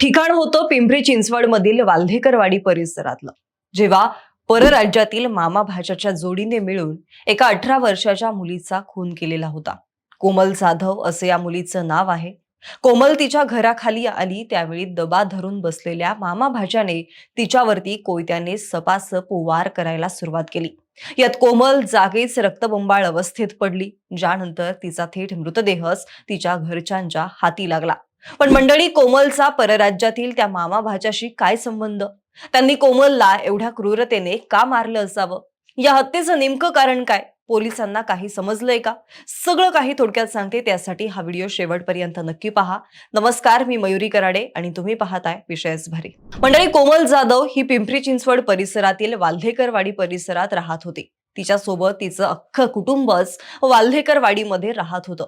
ठिकाण होतं पिंपरी चिंचवड मधील वाल्हेकरवाडी परिसरातलं. जेव्हा परराज्यातील मामा भाच्याच्या जोडीने मिळून एका अठरा वर्षाच्या मुलीचा खून केलेला होता. कोमल जाधव असे या मुलीचं नाव आहे. कोमल तिच्या घराखाली आली त्यावेळी दबा धरून बसलेल्या मामा भाच्याने तिच्यावरती कोयत्याने सपासप वार करायला सुरुवात केली. यात कोमल जागीच रक्तबंबाळ अवस्थेत पडली ज्यानंतर तिचा थेट मृतदेहच तिच्या घरच्यांच्या हाती लागला. पण मंडळी कोमलचा परराज्यातील त्या मामा भाच्याशी काय संबंध? त्यांनी कोमलला एवढ्या क्रूरतेने का मारलं असावं? या हत्येचं नेमकं कारण काय? पोलिसांना काही समजलंय का? सगळं काही थोडक्यात सांगते त्यासाठी हा व्हिडिओ शेवटपर्यंत नक्की पहा. नमस्कार मी मयुरी कराडे आणि तुम्ही पाहताय विषयच भारी. मंडळी कोमल जाधव ही पिंपरी चिंचवड परिसरातील वाल्हेकरवाडी परिसरात राहत होती. तिच्यासोबत तिचं अख्खं कुटुंबच वाल्हेकरवाडीमध्ये राहत होतं.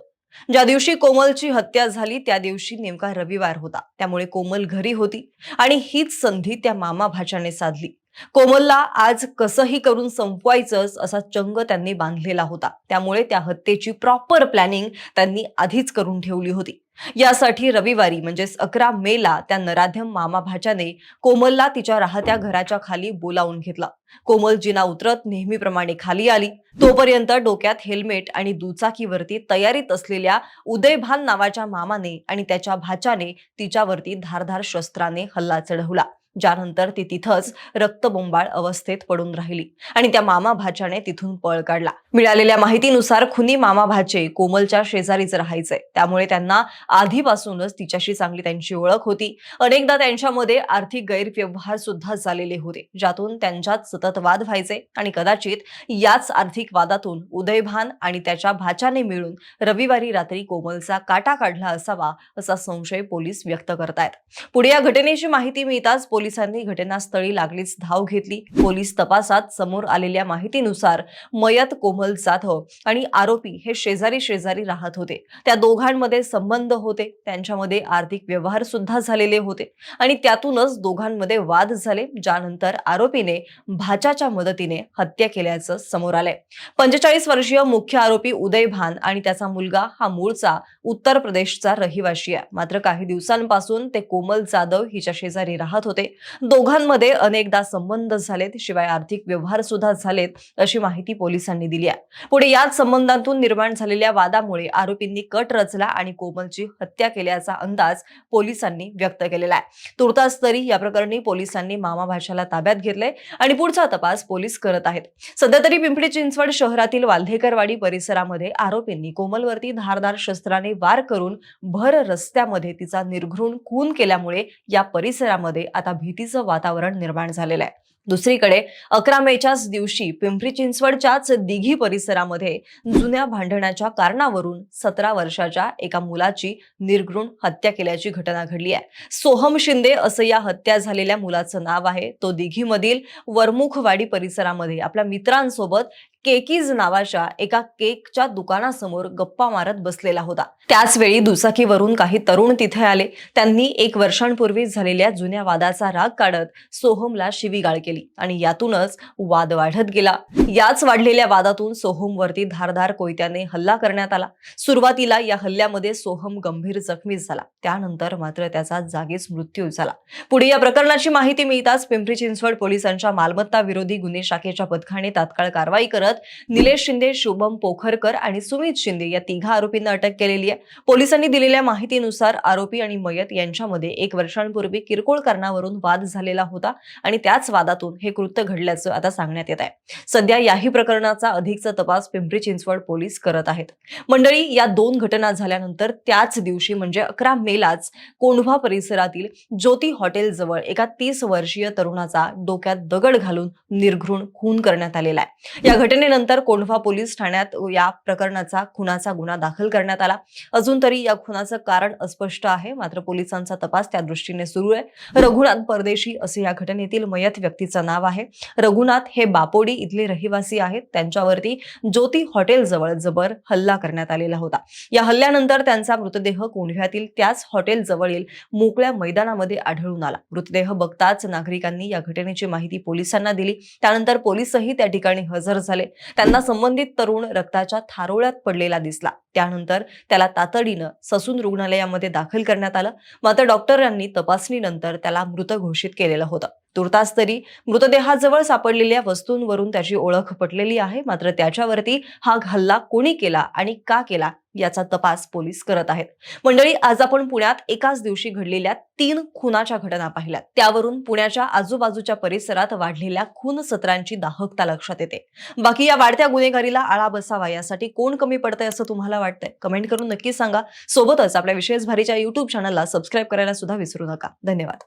ज्या दिवशी कोमलची हत्या झाली त्या दिवशी नेमका रविवार होता. त्यामुळे कोमल घरी होती आणि हीच संधी त्या मामा भाच्याने साधली. कोमलला आज कसंही करून संपवायचंच असा चंग त्यांनी बांधलेला होता. त्यामुळे त्या हत्येची प्रॉपर प्लॅनिंग त्यांनी आधीच करून ठेवली होती. यासाठी रविवारी म्हणजेच अकरा मेला त्या नराध्यम मामा भाच्याने कोमलला तिच्या राहत्या घराच्या खाली बोलावून घेतला. कोमल जिना उतरत नेहमीप्रमाणे खाली आली. तोपर्यंत डोक्यात हेल्मेट आणि दुचाकीवरती तयारीत असलेल्या उदयभान नावाच्या मामाने आणि त्याच्या भाच्याने तिच्यावरती धारधार शस्त्राने हल्ला चढवला. ज्यानंतर ती तिथंच रक्तबोंबाळ अवस्थेत पडून राहिली आणि त्या मामा भाच्याने तिथून पळ काढला. मिळालेल्या माहितीनुसार खुनी मामा भाचे कोमलच्या शेजारीच राहायचे त्यामुळे त्यांना आधीपासूनच तिच्याशी चांगली त्यांची ओळख होती. अनेकदा त्यांच्यामध्ये आर्थिक गैरव्यवहार सुद्धा झालेले होते ज्यातून त्यांच्यात सतत वाद व्हायचे आणि कदाचित याच आर्थिक वादातून उदयभान आणि त्याच्या भाच्याने मिळून रविवारी रात्री कोमलचा काटा काढला असावा असा संशय पोलीस व्यक्त करतायत. पुढे या घटनेची माहिती मिळताच पोलीस पोलिसांनी घटनास्थळी लागलीच धाव घेतली. पोलीस तपासात समोर आलेल्या माहितीनुसार मयत कोमल जाधव आणि आरोपी हे शेजारी शेजारी राहत होते. त्या दोघांमध्ये संबंध होते. त्यांच्यामध्ये आर्थिक व्यवहार सुद्धा झालेले होते. आणि त्यातूनच दोघांमध्ये वाद झाले ज्यानंतर आरोपीने भाच्याच्या मदतीने हत्या केल्याचं समोर आलंय. पंचेचाळीस वर्षीय मुख्य आरोपी उदय भान आणि त्याचा मुलगा हा मूळचा उत्तर प्रदेशचा रहिवाशी आहे. मात्र काही दिवसांपासून ते कोमल जाधव हिच्या शेजारी राहत होते. दोघांमध्ये अनेकदा संबंध झालेत शिवाय आर्थिक व्यवहार सुद्धा झालेत अशी माहिती पोलिसांनी दिली आहे. पुढे याच संबंधातून निर्माण झालेल्या वादामुळे आरोपींनी कट रचला आणि कोमलची हत्या केल्याचा अंदाज पोलिसांनी व्यक्त केलेला आहे. तुर्तास तरी या प्रकरणी पोलिसांनी मामा भाषाला ताब्यात घेतलंय आणि पुढचा तपास पोलीस करत आहेत. सध्या तरी पिंपरी चिंचवड शहरातील वाल्हेकरवाडी परिसरामध्ये आरोपींनी कोमलवरती धारदार शस्त्राने वार करून भर रस्त्यामध्ये तिचा निर्घृण खून केल्यामुळे या परिसरामध्ये आता भीतीचं वातावरण निर्माण झालेलं आहे. दुसरीकडे अकरा मेच्याच दिवशी पिंपरी चिंचवडच्याच दिघी परिसरामध्ये जुन्या भांडणाच्या कारणावरून सतरा वर्षाच्या एका मुलाची निर्घृण हत्या केल्याची घटना घडली आहे. सोहम शिंदे असं या हत्या झालेल्या मुलाचं नाव आहे. तो दिघीमधील वरमुखवाडी परिसरामध्ये आपल्या मित्रांसोबत केकीज नावाच्या एका केकच्या दुकानासमोर गप्पा मारत बसलेला होता. त्याच वेळी दुचाकीवरून काही तरुण तिथे आले. त्यांनी एक वर्षांपूर्वी झालेल्या जुन्या वादाचा राग काढत सोहमला शिवीगाळ केली आणि यातूनच वाद वाढत गेला. याच वाढलेल्या वादातून सोहमवरती धारधार कोयत्याने हल्ला करण्यात आला. सुरुवातीला या हल्ल्यामध्ये सोहम गंभीर जखमी झाला. त्यानंतर मात्र त्याचा जागीच मृत्यू झाला. पुढे या प्रकरणाची माहिती मिळताच पिंपरी चिंचवड पोलिसांच्या मालमत्ता विरोधी गुन्हे शाखेच्या पथकाने तात्काळ कारवाई करत निलेश शिंदे शुभम पोखरकर आणि सुमित शिंदे या तिघा आरोपींना अटक केलेली आहे. पोलिसांनी दिलेल्या माहितीनुसार आरोपी आणि मयत यांच्यामध्ये एक वर्षांपूर्वी किरकोळ कारणावरून वाद झालेला होता आणि त्याच वादातून हे कृत्य घडल्याचं आता सांगण्यात येत आहे. सध्या याही प्रकरणाचा अधिकचा तपास पिंपरी चिंचवड पोलीस करत आहेत. मंडळी या दोन घटना झाल्यानंतर त्याच दिवशी म्हणजे अकरा मेलाच कोंढवा परिसरातील ज्योती हॉटेल जवळ एका तीस वर्षीय तरुणाचा डोक्यात दगड घालून निर्घृण खून करण्यात आलेला आहे. या घटने घटनेनंतर कोंढवा पोलीस ठाण्यात या प्रकरणाचा खुनाचा गुन्हा दाखल करण्यात आला. अजून तरी या खुनाचं कारण अस्पष्ट आहे. मात्र पोलिसांचा तपास त्या दृष्टीने सुरू आहे. रघुनाथ परदेशी असे या घटनेतील मयत व्यक्तीचं नाव आहे. रघुनाथ हे बापोडी इथले रहिवासी आहेत. त्यांच्यावरती ज्योती हॉटेल जवळ जबर हल्ला करण्यात आलेला होता. या हल्ल्यानंतर त्यांचा मृतदेह कोंढव्यातील त्याच हॉटेल जवळील मोकळ्या मैदानामध्ये आढळून आला. मृतदेह बघताच नागरिकांनी या घटनेची माहिती पोलिसांना दिली. त्यानंतर पोलीसही त्या ठिकाणी हजर झाले. त्यांना संबंधित तरुण रक्ताच्या थारोळ्यात पडलेला दिसला. त्यानंतर त्याला तातडीनं ससून रुग्णालयामध्ये दाखल करण्यात आलं. मात्र डॉक्टरांनी तपासणीनंतर त्याला मृत घोषित केलेलं होतं. तुर्तास तरी मृतदेहाजवळ सापडलेल्या वस्तूंवरून त्याची ओळख पटलेली आहे. मात्र त्याच्यावरती हा हल्ला कोणी केला आणि का केला याचा तपास पोलीस करत आहेत. मंडळी आज आपण पुण्यात एकाच दिवशी घडलेल्या तीन खुनाच्या घटना पाहिल्या. त्यावरून पुण्याच्या आजूबाजूच्या परिसरात वाढलेल्या खून सत्रांची दाहकता लक्षात येते. बाकी या वाढत्या गुन्हेगारीला आळा बसावा यासाठी कोण कमी पडतंय असं तुम्हाला वाटतंय? कमेंट करून नक्की सांगा. सोबतच आपल्या विशेष भारीच्या युट्यूब चॅनलला सबस्क्राईब करायला सुद्धा विसरू नका. धन्यवाद.